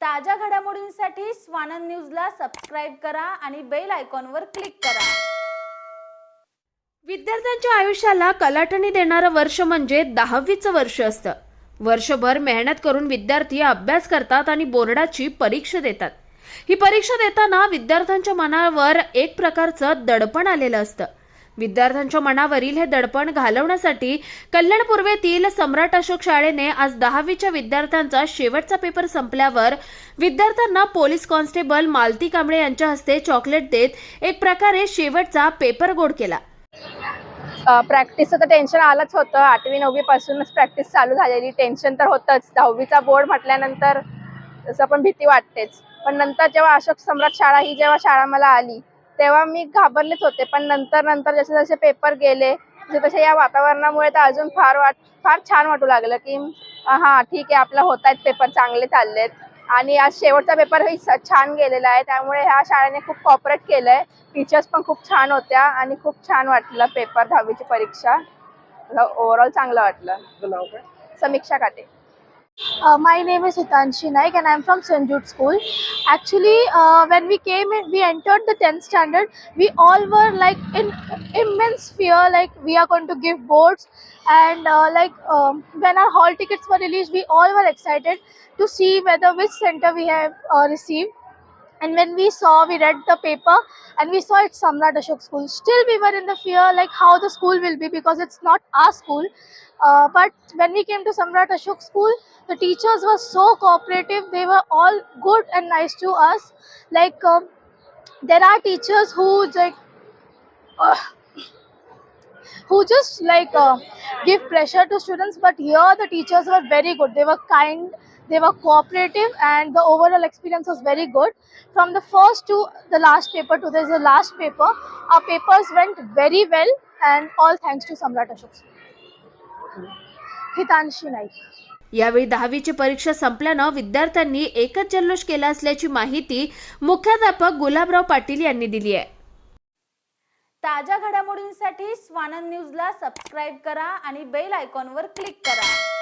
ताज्या घडामोडींसाठी स्वानंद न्यूजला सबस्क्राईब करा आणि बेल आयकॉनवर क्लिक करा. विद्यार्थ्यांच्या आयुष्याला कलाटणी देणारं वर्ष म्हणजे दहावीचं वर्ष असतं. वर्षभर मेहनत करून विद्यार्थी अभ्यास करतात आणि बोर्डाची परीक्षा देतात. ही परीक्षा देताना विद्यार्थ्यांच्या मनावर एक प्रकारचं दडपण आलेलं असतं. विद्यार्थ्यांच्या मनावरील हे दडपण घालवण्यासाठी कल्याण पूर्वेतील सम्राट अशोक शाळेने आज दहावीच्या विद्यार्थ्यांचा शेवटचा पेपर संपल्यावर विद्यार्थ्यांना पोलीस कॉन्स्टेबल मालती कांबळे यांच्या हस्ते चॉकलेट देत एक प्रकारे शेवटचा पेपर गोड केला. प्रॅक्टिसचं तर टेन्शन आलंच होतं. आठवी नववी पासूनच प्रॅक्टिस चालू झालेली. टेन्शन तर होतंच. दहावीचा बोर्ड म्हटल्यानंतर तसं पण भीती वाटतेच. पण नंतर जेव्हा अशोक सम्राट शाळा ही जेव्हा शाळा मला आली तेव्हा मी घाबरलेच होते. पण नंतर नंतर जसे जसे पेपर गेले जसे तसे या वातावरणामुळे तर अजून फार वाट फार छान वाटू लागलं की हां ठीक आहे आपला होत आहेत पेपर चांगले चाललेत. आणि आज शेवटचा पेपरही छान गेलेला आहे. त्यामुळे ह्या शाळेने खूप कॉपरेट केलं आहे टीचर्स पण खूप छान होत्या आणि खूप छान वाटलं पेपर दहावीची परीक्षा. ओव्हरऑल चांगलं वाटलं. समीक्षा काटे. Uh, my name is Hitanshi Naik and I'm from St. Jude School. Actually, uh, when we came in, we entered the 10th standard, we all were like in immense fear, like we are going to give boards. And uh, like um, when our hall tickets were released, we all were excited to see whether which center we have uh, received. And when we saw, we read the paper and we saw it's Samrat Ashok School. Still, we were in the fear like how the school will be because it's not our school. Uh, but when we came to Samrat Ashok School, the teachers were so cooperative. They were all good and nice to us. Like um, there are teachers who like who just like uh, give pressure to students, but here the teachers were very good. They were kind. They were cooperative, and the overall experience was very good. From the first to the last paper to this the last paper, our papers went very well, and all thanks to Samrat Ashok. Hitanshi Naik. यावेळी दहावीची परीक्षा संपल्यानं विद्यार्थ्यांनी एकच जल्लोष केला असल्याची माहिती मुख्याध्यापक गुलाबराव पाटील यांनी दिली आहे ताज्या घडामोडींसाठी स्वानंद न्यूजला सबस्क्राईब करा आणि बेल आयकॉनवर क्लिक करा